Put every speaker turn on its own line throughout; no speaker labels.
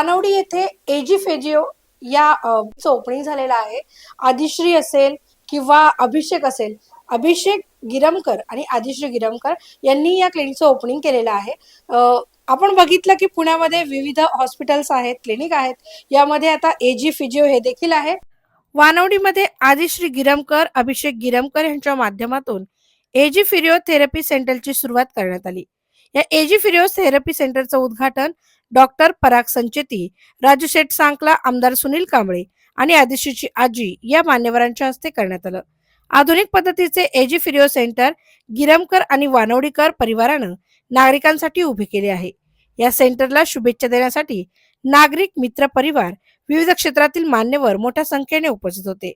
वानवडी येथे एजी फेजिओ या ओपनिंग झालेला आहे. आदिश्री असेल किंवा अभिषेक असेल अभिषेक गिरमकर आणि आदिश्री गिरमकर यांनी या क्लिनिकचं ओपनिंग केलेलं आहे. आपण बघितलं की पुण्यामध्ये विविध हॉस्पिटल्स आहेत क्लिनिक आहेत. यामध्ये आता एजी फिजिओ हे देखील आहे. वानवडीमध्ये आदिश्री गिरमकर अभिषेक गिरमकर यांच्या माध्यमातून एजी फिजिओथेरपी सेंटरची सुरुवात करण्यात आली. या एजी थेरपी सेंटरचं उद्घाटन डॉक्टर पराग संचेती राजू शेठ सांकला आमदार सुनील कांबळे आणि आदिशीची आजी या मान्यवरांच्या हस्ते करण्यात आलं. आधुनिक पद्धतीचे एजी फिरिओ सेंटर गिरमकर आणि वानवडीकर परिवारानं नागरिकांसाठी उभे केले आहे. या सेंटरला शुभेच्छा देण्यासाठी नागरिक मित्र परिवार विविध क्षेत्रातील मान्यवर मोठ्या संख्येने उपस्थित होते.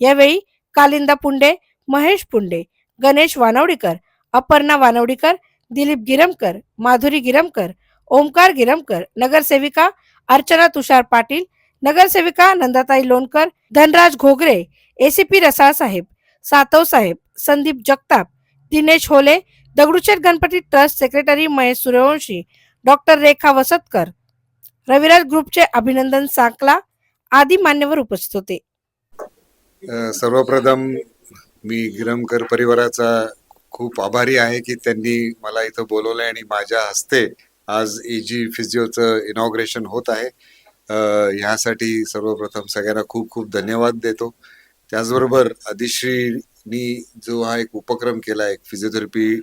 यावेळी कालिंदा पुंडे महेश पुंडे गणेश वानवडीकर अपर्णा वानवडीकर दिलीप गिरमकर माधुरी गिरमकर ओमकार गिरमकर नगरसेविका अर्चना तुषार पाटील नगरसेविका नंदाताई लोणकर धनराज घोगरे एसीपी रसाळ साहेब सातव साहेब Sandeep Jagtap Dinesh Hole Dagdusheth Ganpati trust secretary Mahesh Suryavanshi doctor Rekha Vasatkar. Raviraj ग्रुपचे अभिनंदन सांकला आदी मान्यवर उपस्थित होते.
सर्वप्रथम मी गिरमकर परिवाराचा खूप आभारी आहे की त्यांनी मला इथं बोलवलं आणि माझ्या हस्ते आज एजी फिजिओचं इनॉग्रेशन होत आहे. ह्यासाठी सर्वप्रथम सगळ्यांना खूप खूप धन्यवाद देतो. त्याचबरोबर आदिश्रीनी जो हा एक उपक्रम केला एक फिजिओथेरपी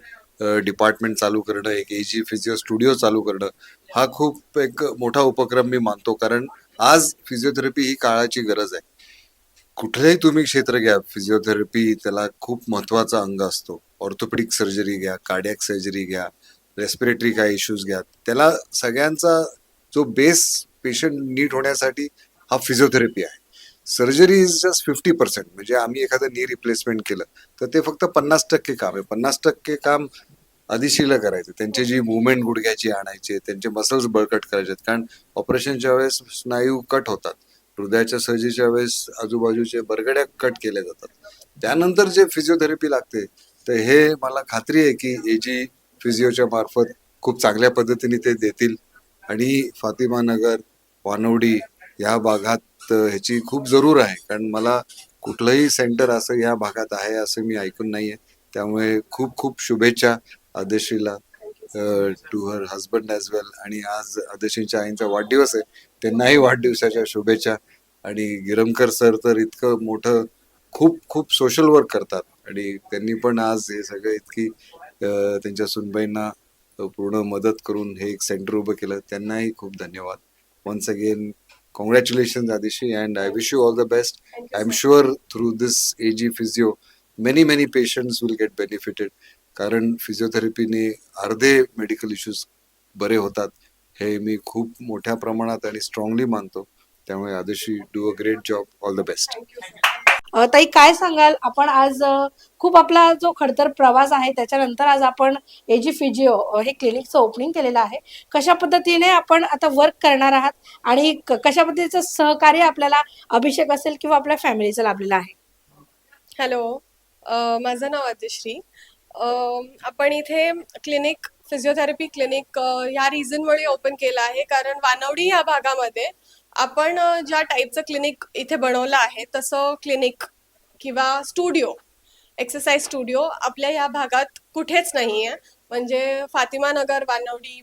डिपार्टमेंट चालू करणं एक एजी फिजिओ स्टुडिओ चालू करणं हा खूप एक मोठा उपक्रम मी मानतो. कारण आज फिजिओथेरपी ही काळाची गरज आहे. कुठलंही तुम्ही क्षेत्र घ्या फिजिओथेरपी त्याला खूप महत्त्वाचा अंग असतो. ऑर्थोपेडिक सर्जरी घ्या कार्डियक सर्जरी घ्या रेस्पिरेटरी काय इश्यूज घ्या. त्याला सगळ्यांचा जो बेस पेशंट नीट होण्यासाठी हा फिजिओथेरपी आहे. Surgery is just fifty percent म्हणजे आम्ही एखादं नी रिप्लेसमेंट केलं तर ते फक्त पन्नास टक्के काम आहे. पन्नास टक्के काम आदिशीला करायचं. त्यांची जी मुवमेंट गुडघ्याची आणायचे त्यांचे मसल्स बळकट करायचे कारण ऑपरेशनच्या वेळेस स्नायू कट होतात. हृदयाच्या सर्जरीच्या वेळेस आजूबाजूचे बरगड्या कट केल्या जातात. त्यानंतर जे फिजिओथेरपी लागते तर हे मला खात्री आहे की एजी फिजिओच्या मार्फत खूप चांगल्या पद्धतीने ते देतील. आणि फातिमा नगर वानवडी या भागात ह्याची खूप जरूर आहे. कारण मला कुठलंही सेंटर असं या भागात आहे असं मी ऐकून नाही आहे त्यामुळे खूप खूप शुभेच्छा आदेशीला to her husband as well आणि आज आदेशींच्या आईंचा वाढदिवस आहे. त्यांनाही वाढदिवसाच्या शुभेच्छा. आणि गिरमकर सर तर इतकं मोठं खूप खूप सोशल वर्क करतात. आणि त्यांनी पण आज हे सगळं इतकी त्यांच्या सुनबाईंना पूर्ण मदत करून हे एक सेंटर उभं केलं. त्यांनाही खूप धन्यवाद. Once again congratulation Adishi and I wish you all the best I am sure through this AG physio many many patients will get benefited कारण फिजिओथेरपीने अर्धे मेडिकल इश्यूज बरे होतात. हे मी खूप मोठ्या प्रमाणात आणि स्ट्रॉंगली मानतो. त्यामुळे Adishi do a great job all the best
ताई काय सांगाल? आपण आज खूप आपला जो खडतर प्रवास आहे त्याच्यानंतर आज आपण एजी फिजिओ हे क्लिनिकचं ओपनिंग केलेलं आहे. कशा पद्धतीने आपण आता वर्क करणार आहात? आणि क- कशा पद्धतीचं सहकार्य आपल्याला अभिषेक असेल किंवा आपल्या फॅमिलीचं लाभलेलं आहे?
हॅलो. माझं नाव अतिश्री आपण इथे क्लिनिक फिजिओथेरपी क्लिनिक या रिझनमुळे ओपन केलं आहे. कारण वानवडी या भागामध्ये आपण ज्या टाईपचं क्लिनिक इथे बनवलं आहे तसं क्लिनिक किंवा स्टुडिओ एक्सरसाइज स्टुडिओ आपल्या या भागात कुठेच नाही आहे म्हणजे फातिमा नगर वानवडी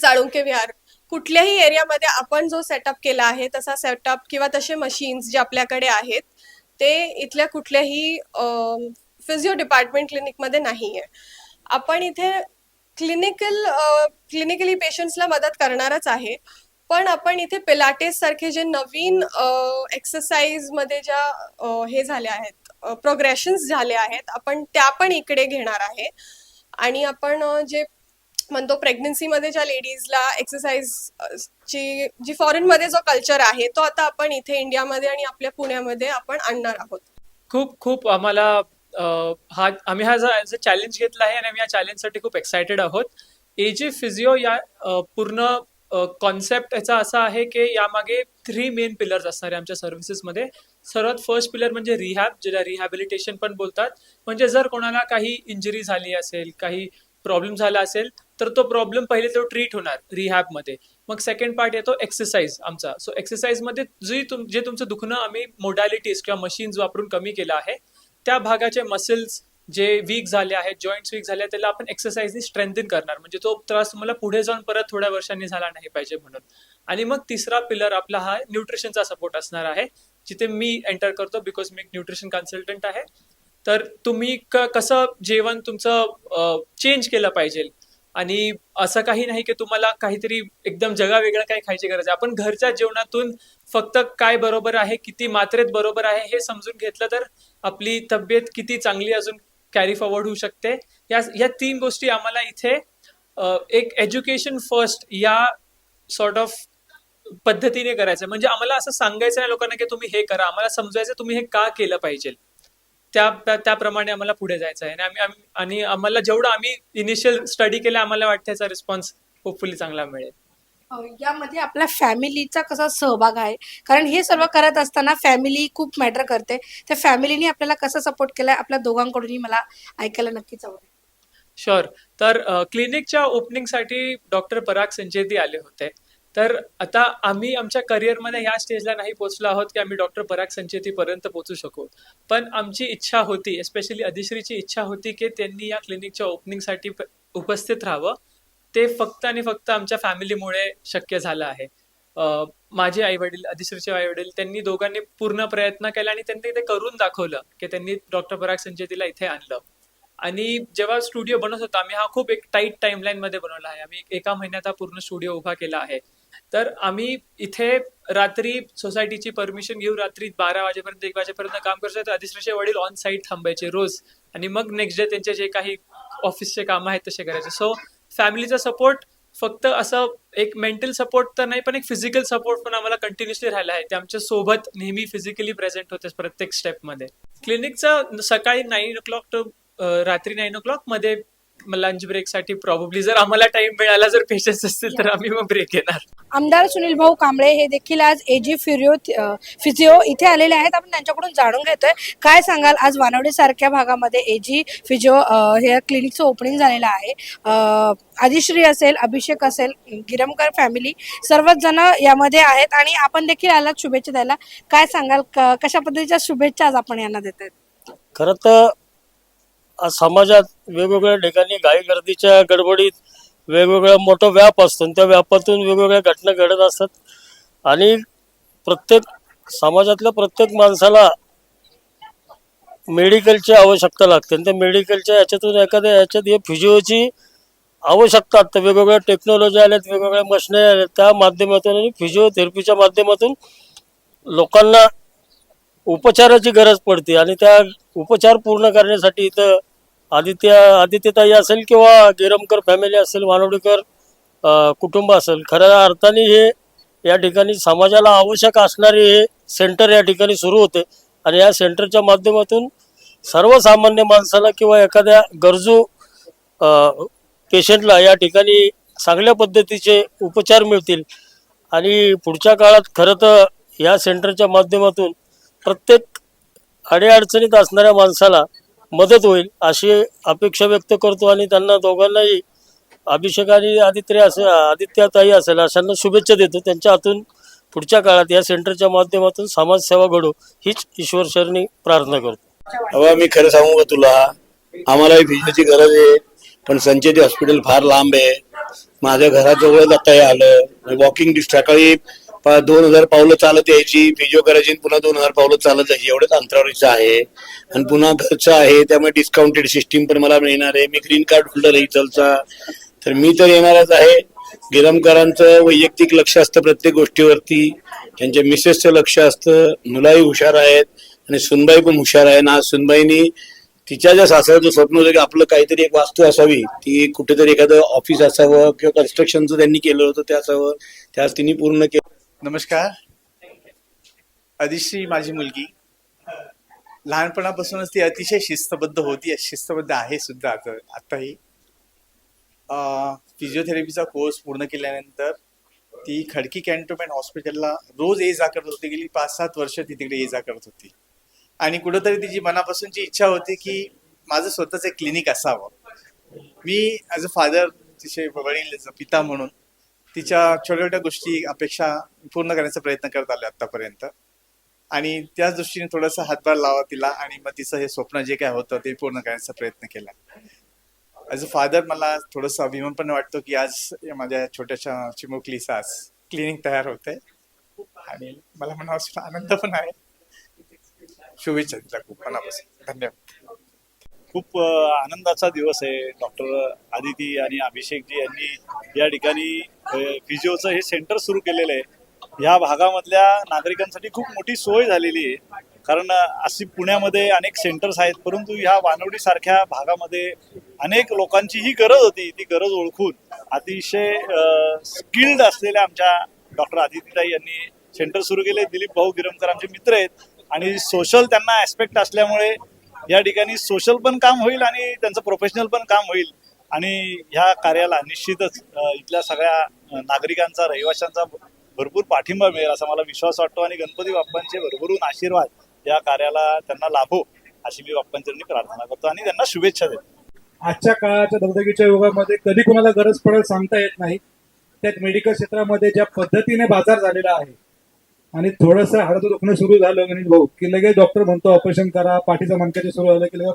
साळुंके विहार कुठल्याही एरियामध्ये आपण जो सेटअप केला आहे तसा सेटअप किंवा तसे मशीन्स जे आपल्याकडे आहेत ते इथल्या कुठल्याही फिजिओ डिपार्टमेंट क्लिनिकमध्ये नाही आहे आपण इथे क्लिनिकल क्लिनिकली पेशंट्सला मदत करणारच आहे. पण आपण इथे पिलाटेस सारखे जे नवीन एक्सरसाइजमध्ये ज्या हे झाल्या आहेत प्रोग्रेशन्स झाले आहेत आपण त्या पण इकडे घेणार आहे. आणि आपण जे म्हणतो प्रेग्नन्सीमध्ये ज्या लेडीजला एक्सरसाइज ची जी फॉरेन मध्ये जो कल्चर आहे तो आता आपण इथे इंडियामध्ये आणि आपल्या पुण्यामध्ये आपण आणणार आहोत.
खूप खूप आम्हाला हा आम्ही हा ॲज अ चॅलेंज घेतला आहे आणि आम्ही या चॅलेंजसाठी खूप एक्सायटेड आहोत. एजी फिजिओ या पूर्ण कॉन्सेप्ट याचा असा आहे की यामागे थ्री मेन पिलर्स असणार आहे आमच्या सर्व्हिसेसमध्ये सर्वात फर्स्ट पिलर म्हणजे रिहॅब ज्याला रिहॅबिलिटेशन पण बोलतात. म्हणजे जर कोणाला काही इंजरी झाली असेल काही प्रॉब्लेम झाला असेल तर तो प्रॉब्लेम पहिले तो ट्रीट होणार रिहॅबमध्ये मग सेकंड पार्ट येतो एक्सरसाइज आमचा. सो एक्सरसाइजमध्ये जी तुम जे तुमचं दुखणं आम्ही मोडॅलिटीज किंवा मशीन्स वापरून कमी केलं आहे त्या भागाचे मसल्स जे वीक झाले आहेत जॉईंट्स वीक झाले त्याला आपण एक्सरसाइजनी स्ट्रेंथन करणार. म्हणजे तो त्रास तुम्हाला पुढे जाऊन परत थोड्या वर्षांनी झाला नाही पाहिजे म्हणून. आणि मग तिसरा पिलर आपला हा न्यूट्रिशनचा सपोर्ट असणार आहे जिथे मी एंटर करतो बिकॉज मी एक न्यूट्रिशन कन्सल्टंट आहे. तर तुम्ही क- कसं जेवण तुमचं चेंज केलं पाहिजे? आणि असं काही नाही की तुम्हाला काहीतरी एकदम जगावेगळं काही खायची गरज आहे. आपण घरच्या जेवणातून फक्त काय बरोबर आहे किती मात्रेत बरोबर आहे हे समजून घेतलं तर आपली तब्येत किती चांगली अजून कॅरी फॉरवर्ड होऊ शकते. या या तीन गोष्टी आम्हाला इथे एक एज्युकेशन फर्स्ट या सॉर्ट ऑफ पद्धतीने करायचं म्हणजे आम्हाला असं सांगायचं आहे लोकांना की तुम्ही हे करा. आम्हाला समजायचं तुम्ही हे का केलं पाहिजे. त्या त्याप्रमाणे आम्हाला पुढे जायचं आहे आणि आम्ही आणि आम्हाला जेवढं आम्ही इनिशियल स्टडी केलं आम्हाला वाटतं याचा रिस्पॉन्स होपफुली चांगला मिळेल.
यामध्ये आपल्या फॅमिलीचा कसा सहभाग आहे? कारण हे सर्व करत असताना फॅमिली खूप मॅटर करते. त्या फॅमिलीने आपल्याला कसा सपोर्ट केलाय? आपल्या दोघांकडूनही मला ऐकायला नक्कीच आवडेल.
शुअर तर क्लिनिकच्या ओपनिंगसाठी डॉक्टर पराग संचेती आले होते. तर आता आम्ही आमच्या करिअरमध्ये ह्या स्टेजला नाही पोहोचलो आहोत की आम्ही डॉक्टर पराग संचेतीपर्यंत पोहोचू शकू. पण आमची इच्छा होती एस्पेशली अधिश्रीची इच्छा होती की त्यांनी या क्लिनिकच्या ओपनिंगसाठी उपस्थित राहावं. ते फक्त आणि फक्त आमच्या फॅमिलीमुळे शक्य झालं आहे. माझे आई वडील अधिश्रीचे आई वडील त्यांनी दोघांनी पूर्ण प्रयत्न केला आणि त्यांनी ते करून दाखवलं की त्यांनी डॉक्टर पराग संचेतीला इथे आणलं. आणि जेव्हा स्टुडिओ बनत होता आम्ही हा खूप एक टाईट टाइमलाईन मध्ये बनवला आहे. आम्ही एका महिन्यात हा पूर्ण स्टुडिओ उभा केला आहे. तर आम्ही इथे रात्री सोसायटीची परमिशन घेऊन रात्री बारा वाजेपर्यंत एक वाजेपर्यंत काम करतो तर अधिश्रीचे वडील ऑन साईट थांबायचे रोज. आणि मग नेक्स्ट डे त्यांचे जे काही ऑफिसचे काम आहेत तसे करायचे. सो फॅमिलीचा सपोर्ट फक्त असं एक मेंटल सपोर्ट तर नाही पण एक फिजिकल सपोर्ट पण आम्हाला कंटिन्युअसली राहिला आहे. ते आमच्यासोबत नेहमी फिजिकली प्रेझेंट होते प्रत्येक स्टेपमध्ये क्लिनिकचं सकाळी नाईन ओ क्लॉक टू रात्री नाईन ओ क्लॉकमध्ये लंच ब्रेकसाठी प्रॉब्ली जर आम्हाला टाइम मिळाला जर पेशन्स असतील तर आम्ही मग ब्रेक घेणार.
आमदार सुनील भाऊ कांबळे हे देखील आज एजी फिजिओ फिजिओ इथे आलेले आहेत. आपण त्यांच्याकडून जाणून घेतोय. काय सांगाल? आज वानवडे सारख्या भागामध्ये एजी फिजिओ हे क्लिनिकचं ओपनिंग झालेलं आहे. आदिश्री असेल अभिषेक असेल गिरमकर फॅमिली सर्वच जण यामध्ये आहेत. आणि आपण देखील आलात शुभेच्छा द्यायला. काय सांगाल? कशा पद्धतीच्या शुभेच्छा आज आपण यांना देत आहेत
खरं तर समाजात वेगवेगळ्या ठिकाणी घाई गर्दीच्या गडबडीत वेगवेगळा मोठा व्याप असतो आणि त्या व्यापातून वेगवेगळ्या घटना घडत असतात. आणि प्रत्येक समाजातल्या प्रत्येक माणसाला मेडिकलची आवश्यकता लागते आणि त्या मेडिकलच्या याच्यातून एखाद्या याच्यात हे फिजिओची आवश्यकता आता वेगवेगळ्या टेक्नॉलॉजी आल्यात वेगवेगळ्या मशनरी आल्या त्या माध्यमातून आणि फिजिओथेरपीच्या माध्यमातून लोकांना उपचाराची गरज पडते आणि त्या उपचार पूर्ण करण्यासाठी इथं आदित्य आदित्यताई असेल किंवा गिरमकर फॅमिली असेल मानवडेकर कुटुंब असेल खऱ्या अर्थाने हे या ठिकाणी समाजाला आवश्यक असणारे हे सेंटर या ठिकाणी सुरू होते. आणि या सेंटरच्या माध्यमातून सर्वसामान्य माणसाला किंवा एखाद्या गरजू पेशंटला या ठिकाणी चांगल्या पद्धतीचे उपचार मिळतील. आणि पुढच्या काळात खरं तर या सेंटरच्या माध्यमातून प्रत्येक अडीअडचणीत असणाऱ्या माणसाला मदत होईल अशी अपेक्षा व्यक्त करतो आणि त्यांना दोघांनाही अभिषेक आणि आदित्य असे आदित्यताई असेल अशांना शुभेच्छा देतो. त्यांच्या हातून पुढच्या काळात या सेंटरच्या माध्यमातून समाजसेवा घडू हीच ईश्वर शरणी प्रार्थना करतो.
अवा मी खरं सांगू का तुला? आम्हालाही फिजिओची गरज आहे पण संचेती हॉस्पिटल फार लांब आहे. माझ्या घराजवळ जाता हे आलं. वॉकिंग सकाळी दोन हजार पावलं चालत यायची. फिजिओ करायची पुन्हा दोन हजार पावलं चालत जायची. एवढंच अंतरावरीचं आहे. आणि पुन्हा घरचं आहे. त्यामुळे डिस्काउंटेड सिस्टीम पण मला मिळणार आहे. मी ग्रीन कार्ड होल्डर आहे इथलचा तर मी तर येणारच आहे. गिरमकरांचं वैयक्तिक लक्ष असतं प्रत्येक गोष्टीवरती. त्यांच्या मिसेसचं लक्ष असतं. मुलाही हुशार आहेत. आणि सुनबाई पण हुशार आहे. ना सुनबाईनी तिच्या ज्या सासऱ्याचं स्वप्न होतं की आपलं काहीतरी एक वास्तू असावी. ती कुठेतरी एखादं ऑफिस असावं किंवा कन्स्ट्रक्शनचं त्यांनी केलं होतं ते असावं. त्यास तिने पूर्ण केलं.
नमस्कार. अधिश्री माझी मुलगी. लहानपणापासूनच ती अतिशय शिस्तबद्ध होती. शिस्तबद्ध आहे सुद्धा आता आताही. फिजिओथेरपीचा कोर्स पूर्ण केल्यानंतर ती खडकी कॅन्टोनमेंट हॉस्पिटलला रोज ये जा करत होती. गेली पाच सात वर्ष ती तिकडे ये जा करत होती. आणि कुठंतरी तिची मनापासूनची इच्छा होती की माझं स्वतःचं एक क्लिनिक असावं. मी ॲज अ फादर तिचे वडील पिता म्हणून तिच्या छोट्या छोट्या गोष्टी अपेक्षा पूर्ण करण्याचा प्रयत्न करत आले आतापर्यंत आणि त्याच दृष्टीने थोडासा हातभार लावा तिला आणि मग तिचं हे स्वप्न जे काय होतं ते पूर्ण करण्याचा प्रयत्न केला. ॲज अ फादर मला थोडंसं अभिमान पण वाटतो की आज माझ्या छोट्याशा चिमुकलीचा आज क्लिनिक तयार होते. आणि मला मनापासून आनंद पण आहे. शुभेच्छा तिला खूप मनापासून. धन्यवाद.
खूप आनंदाचा दिवस आहे. डॉक्टर आदिती आणि अभिषेकजी यांनी या ठिकाणी फिजिओचं हे सेंटर सुरू केलेलं आहे. ह्या भागामधल्या नागरिकांसाठी खूप मोठी सोय झालेली आहे. कारण अशी पुण्यामध्ये अनेक सेंटर्स आहेत परंतु ह्या वानवडीसारख्या भागामध्ये अनेक लोकांची ही गरज होती ती गरज ओळखून अतिशय स्किल्ड असलेल्या आमच्या डॉक्टर आदित्यताई यांनी सेंटर सुरू केले. दिलीप भाऊ गिरमकर आमचे मित्र आहेत आणि सोशल त्यांना ऍस्पेक्ट असल्यामुळे या ठिकाणी सोशल पण काम होईल आणि त्यांचं प्रोफेशनल पण काम होईल. आणि ह्या कार्याला निश्चितच इथल्या सगळ्या नागरिकांचा रहिवाशांचा भरपूर पाठिंबा मिळेल असा मला विश्वास वाटतो आणि गणपती बाप्पांचे भरभरून आशीर्वाद या कार्याला त्यांना लाभो अशी मी बाप्पांच्या प्रार्थना करतो आणि त्यांना शुभेच्छा देतो.
आजच्या काळाच्या दगदगीच्या युगामध्ये कधी कुणाला गरज पडेल सांगता येत नाही. त्यात मेडिकल क्षेत्रामध्ये ज्या पद्धतीने बाजार झालेला आहे आणि थोडंसं हाडाचं दुखणं सुरू झालं गणेश भाऊ की लगेच डॉक्टर म्हणतो ऑपरेशन करा पाठीचं मणक्याचे सुरू झालं की लगेच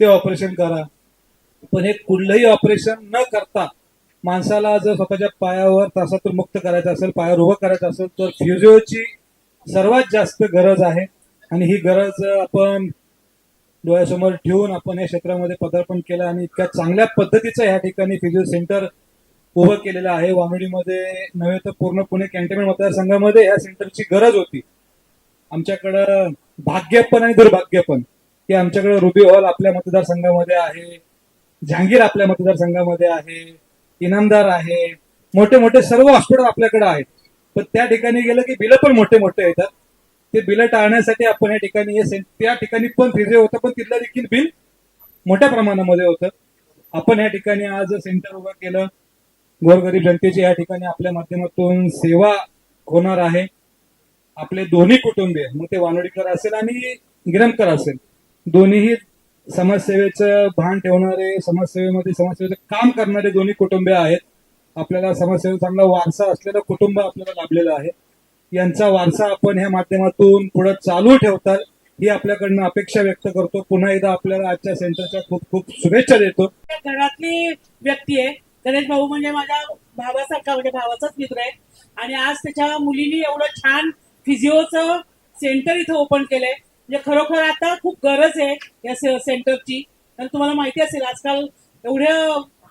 ते ऑपरेशन करा. पण हे कुठलंही ऑपरेशन न करता माणसाला जर स्वतःच्या पायावर त्रासातून मुक्त करायचं असेल पायावर उभं करायचं असेल तर फिजिओची सर्वात जास्त गरज आहे. आणि ही गरज आपण डोळ्यासमोर ठेवून आपण या क्षेत्रामध्ये पदार्पण केलं आणि इतक्या चांगल्या पद्धतीचं या ठिकाणी फिजिओ सेंटर उभं केलेलं आहे. वामडीमध्ये नव्हे तर पूर्ण पुणे कॅन्टोन्मेंट मतदारसंघामध्ये या सेंटरची गरज होती. आमच्याकडं भाग्य पण आणि दुर्भाग्य पण. की आमच्याकडे रुबी हॉल आपल्या मतदारसंघामध्ये आहे. जहांगीर आपल्या मतदारसंघामध्ये आहे इनामदार आहे मोठे मोठे सर्व हॉस्पिटल आपल्याकडे आहेत. पण त्या ठिकाणी गेलं की बिलं पण मोठे मोठे येतात. ते बिलं टाळण्यासाठी आपण या ठिकाणी त्या ठिकाणी पण फिजे होतं पण तिथलं देखील बिल मोठ्या प्रमाणामध्ये होतं. आपण या ठिकाणी आज सेंटर उभं केलं. गोरगरीब जनतेची या ठिकाणी आपल्या माध्यमातून सेवा होणार आहे. आपले दोन्ही कुटुंबीय मग ते वानोडीकर असेल आणि गिरमकर असेल. दोन्हीही समाजसेवेचं भान ठेवणारे समाजसेवेमध्ये समाजसेवेचं काम करणारे दोन्ही कुटुंबे आहेत. आपल्याला समाजसेवेचा चांगला वारसा असलेलं कुटुंब आपल्याला लाभलेलं आहे. यांचा वारसा आपण ह्या माध्यमातून पुढे चालू ठेवतात ही आपल्याकडनं अपेक्षा व्यक्त करतो. पुन्हा एकदा आपल्याला आजच्या सेंटरच्या खूप खूप शुभेच्छा देतो.
घरातली व्यक्ती आहे. गणेश भाऊ म्हणजे माझ्या भावासारखा म्हणजे भावाचाच मित्र आहे. आणि आज त्याच्या मुलीने एवढं छान फिजिओचं सेंटर इथं ओपन केलंय. म्हणजे खरोखर आता खूप गरज आहे या से- सेंटरची. कारण तुम्हाला माहिती असेल आजकाल एवढे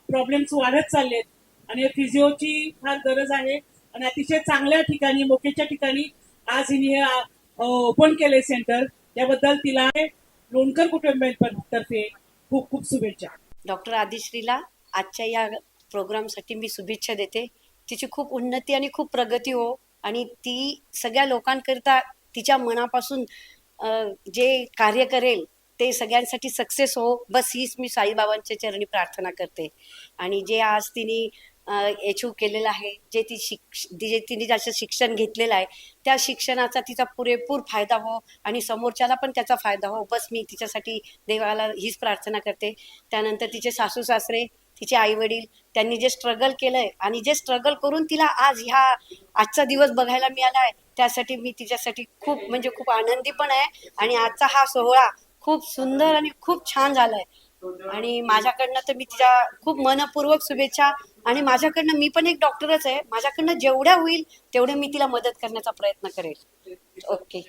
प्रॉब्लेम्स वाढत चाललेत आणि फिजिओची फार गरज आहे. आणि अतिशय चांगल्या ठिकाणी मोकेच्या ठिकाणी आज हिने हे ओपन केलंय सेंटर त्याबद्दल तिला लोणकर कुटुंबियांतर्फे खूप खूप शुभेच्छा.
डॉक्टर आदिश्रीला आजच्या या प्रोग्रामसाठी मी शुभेच्छा देते. तिची खूप उन्नती आणि खूप प्रगती हो. आणि ती सगळ्या लोकांकरिता तिच्या मनापासून जे कार्य करेल ते सगळ्यांसाठी सक्सेस हो बस हीच मी साईबाबांच्या चरणी प्रार्थना करते. आणि जे आज तिने एचू केलेलं आहे जे ती शिक्ष जे तिने ज्याचं शिक्षण घेतलेलं आहे त्या शिक्षणाचा तिचा पुरेपूर फायदा हो आणि समोरच्याला पण त्याचा फायदा हो. बस मी तिच्यासाठी देवाला हीच प्रार्थना करते. त्यानंतर तिचे सासू सासरे तिचे आई वडील त्यांनी जे स्ट्रगल केलंय आणि जे स्ट्रगल करून तिला आज ह्या आजचा दिवस बघायला मिळाला आहे त्यासाठी मी तिच्यासाठी खूप म्हणजे खूप आनंदी पण आहे. आणि आजचा हा सोहळा खूप सुंदर आणि खूप छान झालाय. आणि माझ्याकडनं तर मी तिच्या खूप मनपूर्वक शुभेच्छा आणि माझ्याकडनं मी पण एक डॉक्टरच आहे. माझ्याकडनं जेवढ्या होईल तेवढं मी तिला मदत करण्याचा प्रयत्न करेल. ओके.